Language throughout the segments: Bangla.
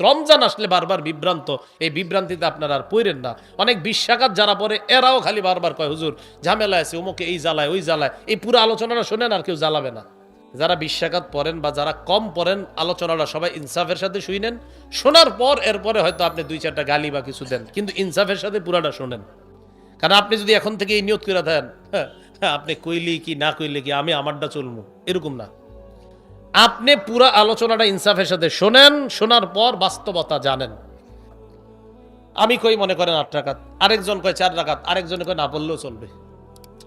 রমজান আসলে বারবার বিভ্রান্ত। এই বিভ্রান্তিতে আপনারা আর পড়েন না। অনেক বিশ্বাকাত যারা পড়ে এরাও খালি বারবার কয় হুজুর ঝামেলা আছে অমুকে এই জ্বালায় ওই জ্বালায়। এই পুরো আলোচনাটা শোনেন আর কেউ জ্বালাবে না। যারা বিশ্বাকাত পড়েন বা যারা কম পড়েন আলোচনাটা সবাই ইনসাফের সাথে শুইনেন শোনার পর এরপরে হয়তো আপনি দুই চারটা গালি বা কিছু দেন। কিন্তু ইনসাফের সাথে পুরাটা শোনেন। কারণ আপনি যদি এখন থেকে এই নিয়ত করে দেন হ্যাঁ, আপনি কইলি কি না কইলে কি আমি আমারটা চলবো এরকম না। আপনি পুরা আলোচনাটা ইনসাফের সাথে শোনেন, শোনার পর বাস্তবতা জানেন। আমি কই মনে করেন আট রাকাত? আরেকজন কয় চার রাকাত? আরেকজন কয় না বললেও চলবে।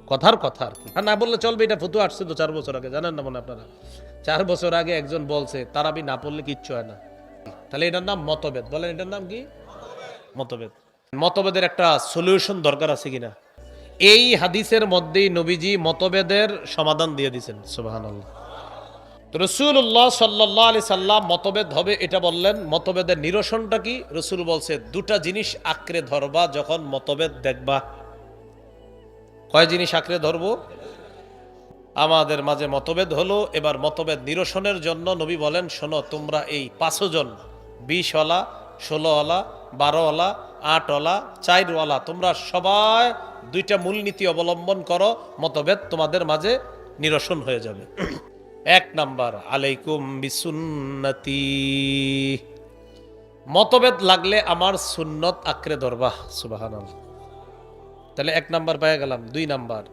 কথার কথা আর কি। আর না বললে চলবে, এটা ফতু আসছে তো চার বছর আগে, জানেন না মনে আপনারা? চার বছর আগে একজন বলছে, তারাবি না পড়লে কিচ্ছু হয় না। তাহলে এটার নাম মতভেদ। বলেন এটার নাম কি? মতভেদ। মতভেদের একটা সলিউশন দরকার আছে কিনা? এই হাদিসের মধ্যেই নবীজি মতভেদের সমাধান দিয়ে দিয়েছেন সুবাহান রসুল্লাহ সাল্লাহ আলি সাল্লাম মতভেদ হবে, এটা বললেন, মতভেদের নিরসনটা কি? রসুল বলছে, দুটা জিনিস আঁকড়ে ধরবা যখন মতভেদ দেখবা। কয় জিনিস আঁকড়ে ধরবো? আমাদের মাঝে মতভেদ হলো, এবার মতভেদ নিরসনের জন্য নবী বলেন, শোনো, তোমরা এই পাঁচজন বিশওয়ালা ষোলোওয়ালা বারোওয়ালা আটওয়ালা চারওয়ালা তোমরা সবাই দুইটা মূলনীতি অবলম্বন করো, মতভেদ তোমাদের মাঝে নিরসন হয়ে যাবে। এক নাম্বার, আলাইকুম বিসুন্নতি। মতভেদ লাগলে আমার সুন্নত আঁকড়ে ধরবা সুবাহান তাহলে এক নাম্বার পেয়ে গেলাম, দুই নাম্বার।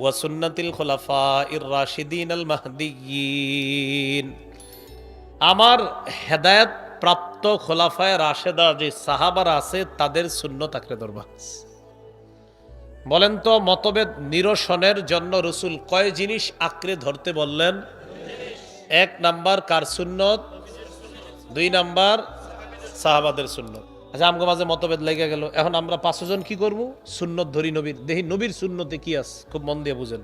ওয়াসুন্নাতিল খোলাফা ইর রাশিদিন আল মাহদিয়িন আমার হেদায়েত প্রাপ্ত খোলাফায় রাশেদা যে সাহাবার আছে, তাদের সুন্নত আঁকড়ে ধরবা। বলেন তো, মতভেদ নিরসনের জন্য রসুল কয় জিনিস আঁকড়ে ধরতে বললেন? এক নাম্বার, কার সুন্নত? দুই নাম্বার, সাহাবাদের সুন্নত। আচ্ছা আমগো মাঝে মতভেদ লেগে গেল। এখন আমরা পাঁচজন কি করব? সুন্নত ধরি নবীর। দেখি, নবীর সুন্নতে কি আছে? খুব মন দিয়ে বুঝেন।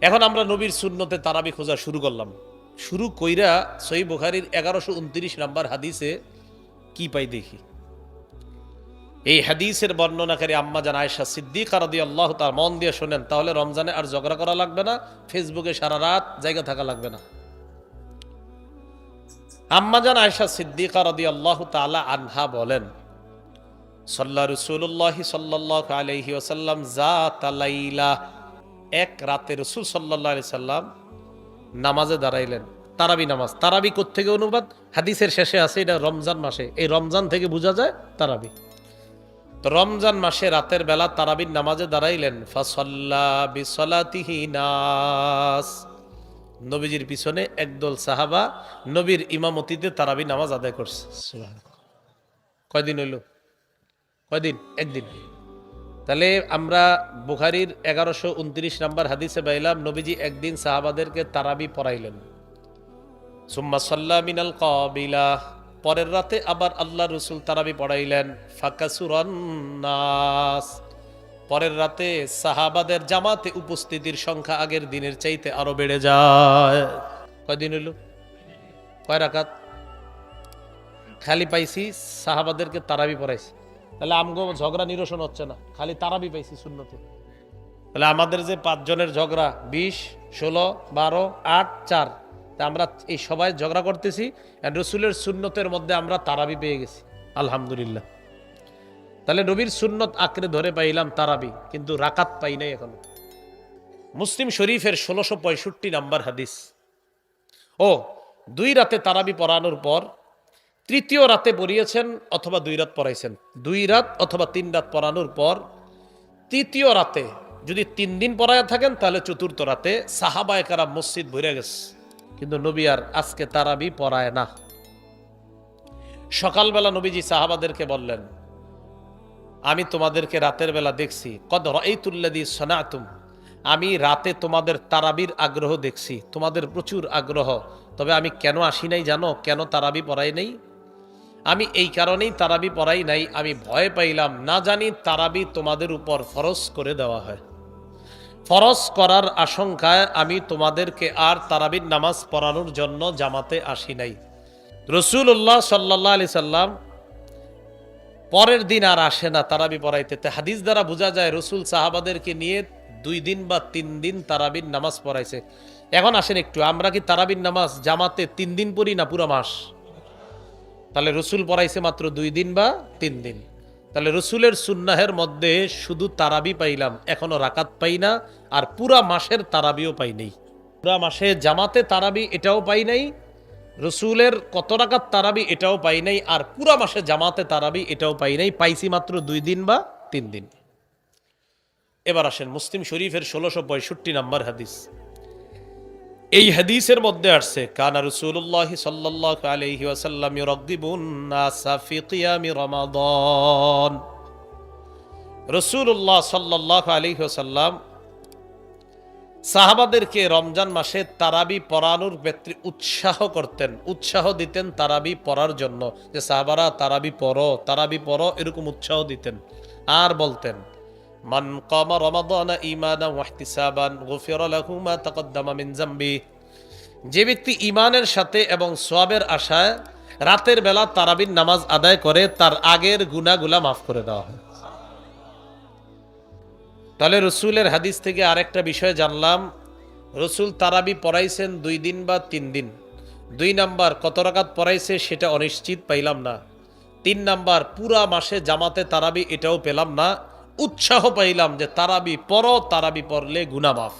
এখন আমরা নবীর সুন্নতে তারাবি খোঁজা শুরু করলাম। শুরু কইরা সই বুখারির এগারোশো উনত্রিশ নাম্বার হাদিসে কি পাই দেখি? এই হাদিসের বর্ণনাকারী আম্মা জান আয়েশা সিদ্দিক রাদি আল্লাহ তার মন দিয়ে শোনেন, তাহলে রমজানে আর ঝগড়া করা লাগবে না, ফেসবুকে সারা রাত জায়গা থাকা লাগবে না। আম্মা জান আয়েশা সিদ্দিক রাদি আল্লাহ তালা আনহা বলেন, সাল্লা রসুল্লাহ সাল্লাহ আলহি ওসাল্লাম জা তালাইলা এক রাতে রসুল সাল্লাহ আলি সাল্লাম নামাজে দাঁড়াইলেন। তারাবি নামাজ। তারাবি থেকে অনুবাদ? হাদিসের শেষে আছে, এটা রমজান মাসে। এই রমজান থেকে বোঝা যায় তারাবি। তো রমজান মাসে রাতের বেলা তারাবির নামাজে দাঁড়াইলেন নাস। নবীজির পিছনে একদল সাহাবা নবীর ইমামতিতে তারাবি নামাজ আদায় করছে। কয়দিন হইল? কয়দিন? একদিন। তাহলে আমরা বুখারির এগারোশো উনত্রিশ নাম্বার হাদিসে পাইলাম, নবীজি একদিন সাহাবাদেরকে তারাবি পড়াইলেন। সুম্মা সাল্লা মিনাল কবিলা। পরের রাতে আবার আল্লাহ রসুল তারাবি পড়াইলেন ফাকাসুরান্নাস পরের রাতে সাহাবাদের জামাতে উপস্থিতির সংখ্যা আগের দিনের চাইতে আরও বেড়ে যায়। কয়দিন হইল? কয় রাখাত খালি পাইছি সাহাবাদেরকে তারাবি পড়াইছি। তাহলে আমগো ঝগড়া নিরসন হচ্ছে না, খালি তারাবি পাইছি শূন্যতে তাহলে আমাদের যে পাঁচজনের ঝগড়া, বিশ, ষোলো, বারো, আট, চার তা আমরা এই সবাই ঝগড়া করতেছি রসুলের সুন্নতের মধ্যে আমরা তারাবি পেয়ে গেছি। আলহামদুলিল্লাহ। তাহলে নবীর সুন্নত আঁকড়ে ধরে পাইলাম তারাবি, কিন্তু রাকাত পাই নাই এখন। মুসলিম শরীফের ষোলোশো পঁয়ষট্টি নাম্বার হাদিস। ও, দুই রাতে তারাবি পড়ানোর পর তৃতীয় রাতে পড়িয়েছেন অথবা দুই রাত পড়াইছেন। দুই রাত অথবা তিন রাত পড়ানোর পর তৃতীয় রাতে যদি তিন দিন পড়ায় থাকেন, তাহলে চতুর্থ রাতে সাহাবায় কারা মসজিদ ভরে গেছে। কিন্তু নবী আর আজকে তারাবি পড়ায় না। সকালবেলা নবীজি সাহাবাদেরকে বললেন, আমি তোমাদেরকে রাতের বেলা দেখছি। কদ রঈতুল্লাদি সনাতুম। আমি রাতে তোমাদের তারাবির আগ্রহ দেখছি, তোমাদের প্রচুর আগ্রহ। তবে আমি কেন আসি নাই জানো? কেন তারাবি পড়াই নাই? আমি এই কারণেই তারাবি পড়াই নাই। আমি ভয় পাইলাম। না জানি তারাবি তোমাদের উপর ফরজ করে দেওয়া হয়। ফরজ করার আশঙ্কায় আমি তোমাদেরকে আর তারাবির নামাজ পড়ানোর জন্য জামাতে আসি নাই। রসুল্লাহ সাল্লাহ আলি সাল্লাম পরের দিন আর আসে না তারাবি পড়াইতে। হাদিস দ্বারা বোঝা যায় রসুল সাহাবাদেরকে নিয়ে দুই দিন বা তিন দিন তারাবির নামাজ পড়াইছে। এখন আসেন একটু, আমরা কি তারাবির নামাজ জামাতে তিন দিন পড়ি না পুরো মাস? তাহলে রসুল পড়াইছে মাত্র দুই দিন বা তিন দিন। তাহলে রসুলের সুন্নাহের মধ্যে শুধু তারাবি পাইলাম, এখনও রাকাত পাই না, আর পুরা মাসের তারাবিও পাই নাই। পুরা মাসে জামাতে তারাবি এটাও পাই নাই, রসুলের কত রাকাত তারাবি এটাও পাই নাই, আর পুরা মাসে জামাতে তারাবি এটাও পাই নাই, পাইছি মাত্র দুই দিন বা তিন দিন। এবার আসেন মুসলিম শরীফের ষোলোশো পঁয়ষট্টি নম্বর হাদিস। এই হাদিসের মধ্যে আসছে, কানা রসুল্লাহ সাল্লাহ আলহি কিয়ামি রমাদান। রসুল্লাহ সাল্লাহ আলহি ওয়াসাল্লাম সাহাবাদেরকে রমজান মাসে তারাবি পড়ানোর ব্যক্তি উৎসাহ করতেন, উৎসাহ দিতেন তারাবি পড়ার জন্য। যে সাহাবারা তারাবি পড়ো তারাবি পড়ো, এরকম উৎসাহ দিতেন। আর বলতেন যে ব্যক্তি ঈমানের সাথে এবং সোয়াবের আশায় রাতের বেলা তারাবির নামাজ আদায় করে, তার আগের গুনাহগুলা মাফ করে দেওয়া হয়। তাহলে রসুলের হাদিস থেকে আরেকটা বিষয় জানলাম। রসুল তারাবি পড়াইছেন দুই দিন বা তিন দিন। দুই নাম্বার, কত রাকাত পড়াইছে সেটা অনিশ্চিত পাইলাম না। তিন নাম্বার, পুরা মাসে জামাতে তারাবি এটাও পেলাম না। উৎসাহ পাইলাম যে তারাবি পড়ো, তারাবি পড়লে গুনামাফ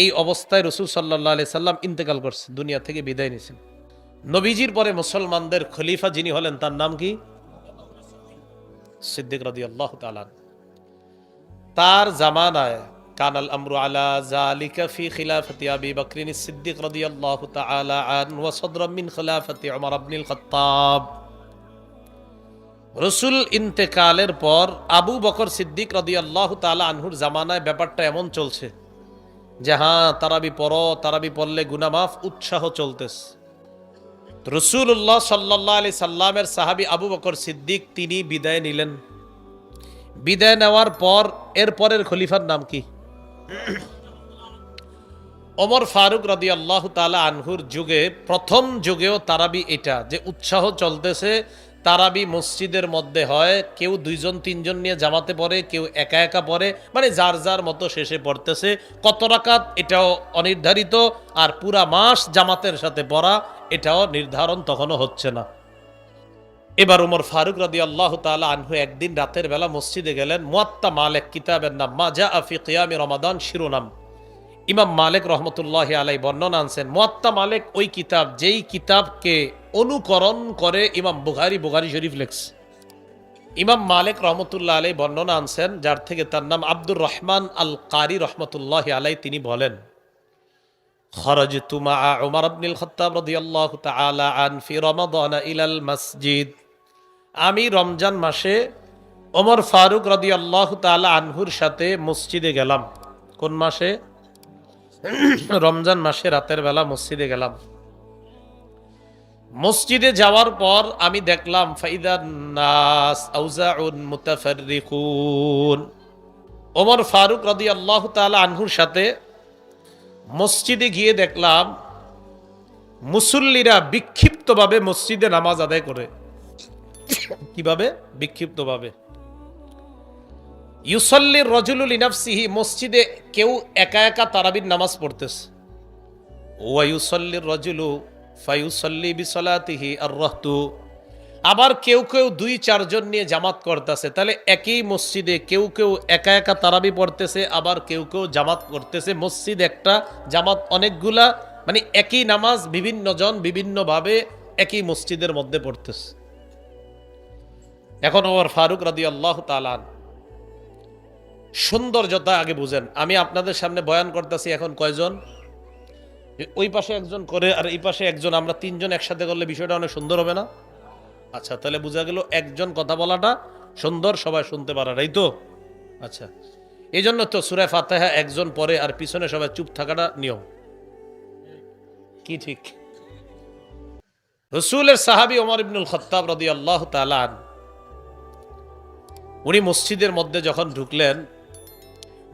এই অবস্থায় রসুল সাল্লাহ আলি সাল্লাম ইন্তেকাল করছে দুনিয়া থেকে বিদায় নিয়েছেন। নবীজির পরে মুসলমানদের খলিফা যিনি হলেন, তার নাম কি? সিদ্দিক রাদি আল্লাহ তার জামানায়, কানাল আমরু আলা জালিকা ফি খিলাফতি আবি বকরিন সিদ্দিক রাদিয়াল্লাহু তাআলা আন ওয়া সাদরাম মিন খিলাফতি উমর ইবনুল খাত্তাব। রসুল ইন্তেকালের পর আবু বকর সিদ্দিক রাদিয়াল্লাহু তালা আনহুর জামানায় ব্যাপারটা এমন চলছে যে হ্যাঁ তারাবি পড়ো, তারাবি পড়লে গুনামাফ, উৎসাহ চলতেছে। রসুল্লাহ সাল্লাহ আলি সাল্লামের সাহাবি আবু বকর সিদ্দিক তিনি বিদায় নিলেন। বিদায় নেওয়ার পর এর পরের খলিফার নাম কি? ওমর ফারুক রাদি আল্লাহ তালা আনহুর যুগে প্রথম যুগেও তারাবি এটা যে উৎসাহ চলতেছে তারাবি মসজিদের মধ্যে হয়, কেউ দুইজন, তিনজন নিয়ে জামাতে পড়ে, কেউ একা একা পড়ে মানে যার যার মতো শেষে পড়তেছে। কত রাকাত? এটাও অনির্ধারিত, আর পুরা মাস জামাতের সাথে পড়া, এটাও নির্ধারণ তখনও হচ্ছে না। এবার উমর ফারুক রাদি আল্লাহ তালা আনহু একদিন রাতের বেলা মসজিদে গেলেন, মুয়াত্তা মালেক কিতাবের নাম মাজা আফি কিয়ামি রমাদান, শিরোনাম। ইমাম মালিক রহমতুল্লাহ আলাই বর্ণনা আনছেন, মোয়াত্তা মালিক ওই কিতাব, যেই কিতাবকে অনুকরণ করে ইমাম বুখারি বুখারি শরীফ লেখস ইমাম মালিক রহমতুল্লাহ আলাই বর্ণনা আনছেন, যার থেকে তার নাম আব্দুর রহমান আল কারি রহমতুল্লাহ আলাই তিনি বলেন খরজ তুমা ওমর আবনিল খত্তাব রদিয়াল্লাহ তাআলা আন ফি মসজিদ। আমি রমজান মাসে ওমর ফারুক রদিয়াল্লাহ তাআলা আনহুর সাথে মসজিদে গেলাম। কোন মাসে? রমজান মাসে রাতের বেলা মসজিদে গেলাম। মসজিদে যাওয়ার পর আমি দেখলাম ওমর ফারুক রদি আল্লাহ আনহুর সাথে মসজিদে গিয়ে দেখলাম, মুসল্লিরা বিক্ষিপ্তভাবে মসজিদে নামাজ আদায় করে। কীভাবে? বিক্ষিপ্তভাবে। ইউসল্লির রজুলুল ইনাফসিহি মসজিদে কেউ একা একা তারাবির নামাজ পড়তেছে। ওয়া ইউসল্লির রজুলু ফাইউসল্লি বিসলাতিহি আর রহতু আবার কেউ কেউ দুই, চারজন নিয়ে জামাত করতেছে। তাহলে একই মসজিদে কেউ কেউ একা একা তারাবি পড়তেছে, আবার কেউ কেউ জামাত করতেছে। মসজিদ একটা, জামাত অনেকগুলা মানে একই নামাজ বিভিন্ন জন বিভিন্নভাবে একই মসজিদের মধ্যে পড়তেছে। এখন ওমর ফারুক রাদি আল্লাহ তালান সৌন্দর্যতা আগে বুঝেন। আমি আপনাদের সামনে বয়ান করতেছি, এখন কয়জন? ওই পাশে একজন করে আর এই পাশে একজন, আমরা তিনজন একসাথে করলে বিষয়টা অনেক সুন্দর হবে না? আচ্ছা তাহলে বোঝা গেল একজন কথা বলাটা সুন্দর, সবাই শুনতে পারার এই তো? আচ্ছা এই জন্য তো সুরায় ফাতেহা একজন পরে আর পিছনে সবাই চুপ থাকাটা নিয়ম। কি ঠিক? রসুলের সাহাবি ওমর ইবনুল খত্তাব রদি আল্লাহ তালান উনি মসজিদের মধ্যে যখন ঢুকলেন,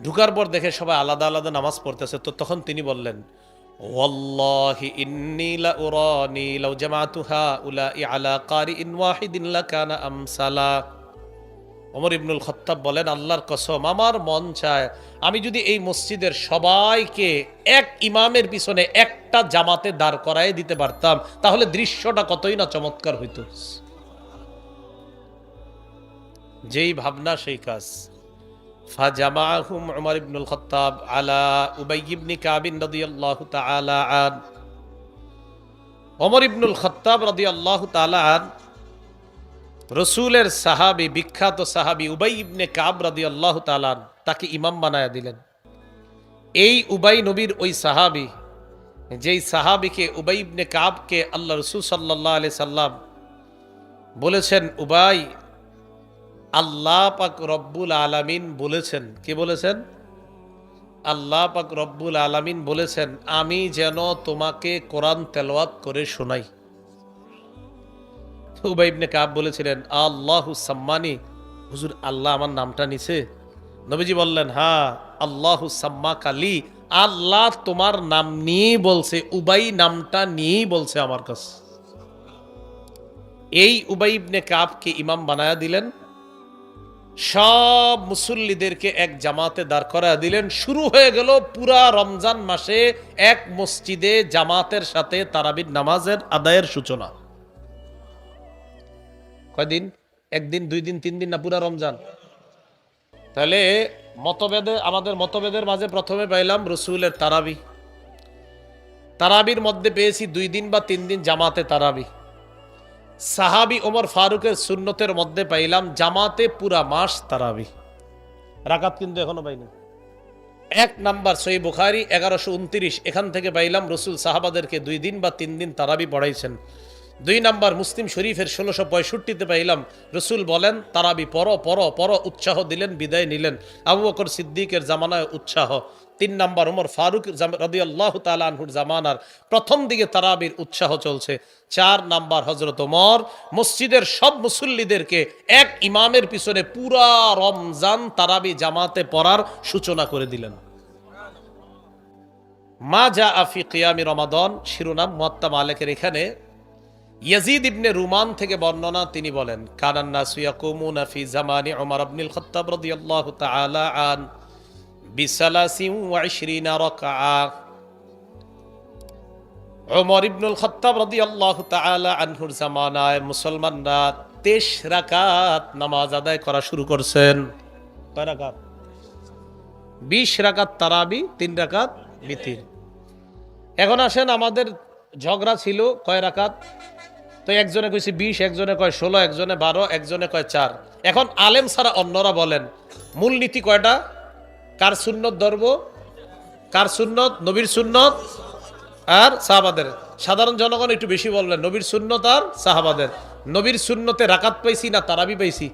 ঢুকার পর দেখে সবাই আলাদা আলাদা নামাজ পড়তেছে, তো তখন তিনি বললেন ওয়াল্লাহি ইন্নী লাউরানি লাউ জামাতুহা উলাই আলা কারিইন ওয়াহিদিন লাকানা আমসালা। ওমর ইবনুল খত্তাব বলেন, আল্লাহর কসম, আমার মন চায় আমি যদি এই মসজিদের সবাইকে এক ইমামের পিছনে একটা জামাতে দাঁড় করায় দিতে পারতাম, তাহলে দৃশ্যটা কতই না চমৎকার হইতো। যেই ভাবনা, সেই কাজ। ফাজামাহুম উমর ইবনুল খত্তাব আলা উবাই রাদিয়াল্লাহু তাআলা রাদিয়াল্লাহু তাআলা রসুলের সাহাবি বিখ্যাত সাহাবি উবাই ইবনে কাব রাদি আল্লাহ তালান তাকে ইমাম বানায়া দিলেন। এই উবাই নবীর ওই সাহাবি যেই সাহাবিকে উবাই ইবনে কাবকে আল্লাহ রসুল সাল্লাহ আলি সাল্লাম বলেছেন, উবাই আল্লাহ পাক রব্বুল আলামিন বলেছেন, কি বলেছেন? আল্লাহ পাক রব্বুল আলামিন বলেছেন, আমি যেন তোমাকে কোরআন তেলাওয়াত করে শোনাই। ইবনে কাব বলেছিলেন, আল্লাহু সাম্মানি। হুজুর, আল্লাহ আমার নামটা নিছে। নবীজি বললেন হ্যাঁ আল্লাহু সাম্মা কালি আল্লাহ তোমার নাম নিয়েই বলছে, উবাই নামটা নিয়েই বলছে আমার কাছে। এই উবাই ইবনে কাবকে ইমাম বানায়া দিলেন। সব মুসল্লিদেরকে এক জামাতে দাঁড় করায় দিলেন। শুরু হয়ে গেল পুরা রমজান মাসে এক মসজিদে জামাতের সাথে তারাবির নামাজের আদায়ের সূচনা। কয়দিন? একদিন, দুই দিন, তিন দিন না পুরা রমজান? তাহলে মতভেদে, আমাদের মতভেদের মাঝে প্রথমে পাইলাম রসুলের তারাবি। তারাবির মধ্যে পেয়েছি দুই দিন বা তিন দিন জামাতে তারাবি। সাহাবি ওমর ফারুকের সুন্নতের মধ্যে পাইলাম জামাতে পুরা মাস তারাবি। রাকাত কিন্তু এখনও পাইনি। এক নাম্বার সই বুখারি, এগারোশো উনত্রিশ, এখান থেকে পাইলাম রসুল সাহাবাদেরকে দুই দিন বা তিন দিন তারাবি পড়াইছেন। দুই নাম্বার মুসলিম শরীফের ষোলোশো পঁয়ষট্টিতে পাইলাম, রসুল বলেন, তারাবি পর পর পর উৎসাহ দিলেন, বিদায় নিলেন। আবু বকর সিদ্দিকের জামানায় উৎসাহ। তিন নাম্বার ওমর ফারুক রদি আল্লাহ জামানার প্রথম দিকে তারাবির উৎসাহ চলছে। চার নাম্বার হজরত ওমর, মসজিদের সব মুসল্লিদেরকে এক ইমামের পিছনে পুরা রমজান তারাবি জামাতে পড়ার সূচনা করে দিলেন। মা যা আফি কিয়ামি রমাদন, শিরোনাম মোয়াত্তা মালেকের এখানে ইয়াজিদ ইবনে রুমান থেকে বর্ণনা তিনি বলেন, কানান নাসু ইয়াকুমুনা ফি জামানি ওমর ইবনুল খাত্তাব রাদিয়াল্লাহু তাআলা আন মুসলমানরা 23 রাকাত নামাজ আদায় করা শুরু কয় রাকাত? 20 রাকাত তারাবি 3 রাকাত বিতির এখন আসেন আমাদের ঝগড়া ছিল কয় রাকাত? তো একজনে কইছে বিশ, একজনে কয় ষোলো, একজনে বারো, একজনে কয় চার। এখন আলেম ছাড়া অন্যরা বলেন, মূলনীতি কয়টা? কার সুন্নত ধরব কার সুন্নত? নবীর সুন্নত? আর সাহাবাদের। সাধারণ জনগণ একটু বেশি বললেন, নবীর সুন্নত আর সাহাবাদের। নবীর সুন্নতে রাকাত পাইছি না, তারাবি পাইছি।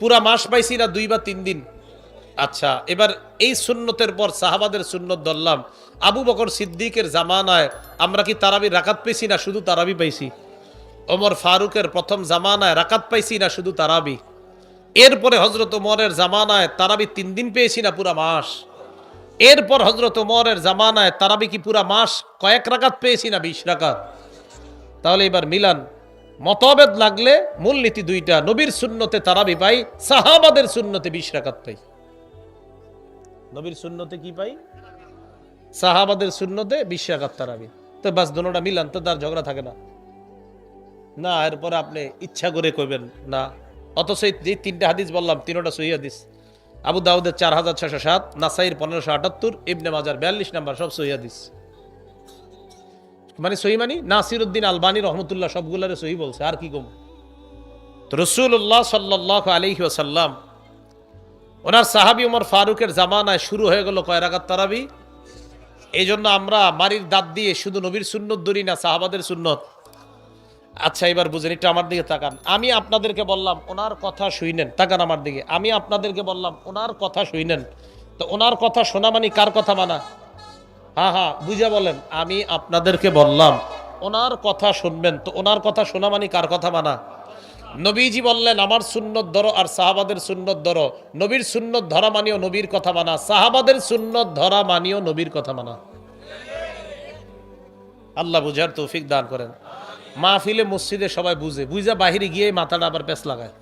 পুরা মাস পাইছি না, দুই বা তিন দিন। আচ্ছা এবার এই সুন্নতের পর সাহাবাদের সুন্নত ধরলাম। আবু বকর সিদ্দিকের জামানায় আমরা কি তারাবি রাকাত পাইছি না, শুধু তারাবি পাইছি? ওমর ফারুকের প্রথম জামানায় রাকাত পাইছি না, শুধু তারাবি। এরপরে হজরত ওমরের জামানায় তারাবি তিন দিন পেয়েছি না পুরা মাস। এরপর হজরত ওমরের জামানায় তারাবি কি পুরা মাস? কয়েক রাকাত পেয়েছি না বিশ রাকাত। তাহলে এবার মিলান, মতভেদ লাগলে মূলনীতি দুইটা, নবীর শূন্যতে তারাবি পাই, সাহাবাদের শূন্যতে বিশ রাকাত পাই। নবীর শূন্যতে কি পাই? সাহাবাদের শূন্যতে বিশ রাকাত তারাবি। তো বাস দোনোটা মিলান, তো তার ঝগড়া থাকে না। না, এরপরে আপনি ইচ্ছা করে কইবেন না। অথচ এই তিনটা হাদিস বললাম, তিনোটা সহি হাদিস। আবু দাউদের চার হাজার ছশো সাত নাসাইর পনেরোশো আটাত্তর, ইবনে মাজার বিয়াল্লিশ নাম্বার, সব সহি হাদিস। মানে সহি মানি? নাসির উদ্দিন আলবানী রহমতুল্লাহ সবগুলারে সহি বলছে, আর কি কম? তো রসুল্লাহ সাল্লাহ আলহি ওসাল্লাম ওনার সাহাবি উমর ফারুকের জামানায় শুরু হয়ে গেল কয় রাকাত তারাবি? এই জন্য আমরা মারির দাঁত দিয়ে শুধু নবীর সুন্নত ধরি না, সাহাবাদের সুন্নত। আচ্ছা এবার বুঝেন, একটু আমার দিকে তাকান। আমি আপনাদেরকে বললাম, ওনার কথা শুইনেন। তাকান আমার দিকে। আমি আপনাদেরকে বললাম, ওনার কথা শুইনেন। তো ওনার কথা শোনা মানি কার কথা মানা? হ্যাঁ হ্যাঁ বুঝে বলেন। আমি আপনাদেরকে বললাম, ওনার কথা শুনবেন। তো ওনার কথা শোনা মানি কার কথা মানা? নবীজি বললেন, আমার সুন্নত ধরো আর সাহাবাদের সুন্নত ধরো। নবীর সুন্নত ধরা মানিও নবীর কথা মানা। সাহাবাদের সুন্নত ধরা মানিও নবীর কথা মানা। আল্লাহ বুঝার তৌফিক দান করেন। মাহফিলে মসজিদে সবাই বুঝে। বুঝা বাহিরে গিয়ে মাথাটা আবার পেঁচ লাগায়।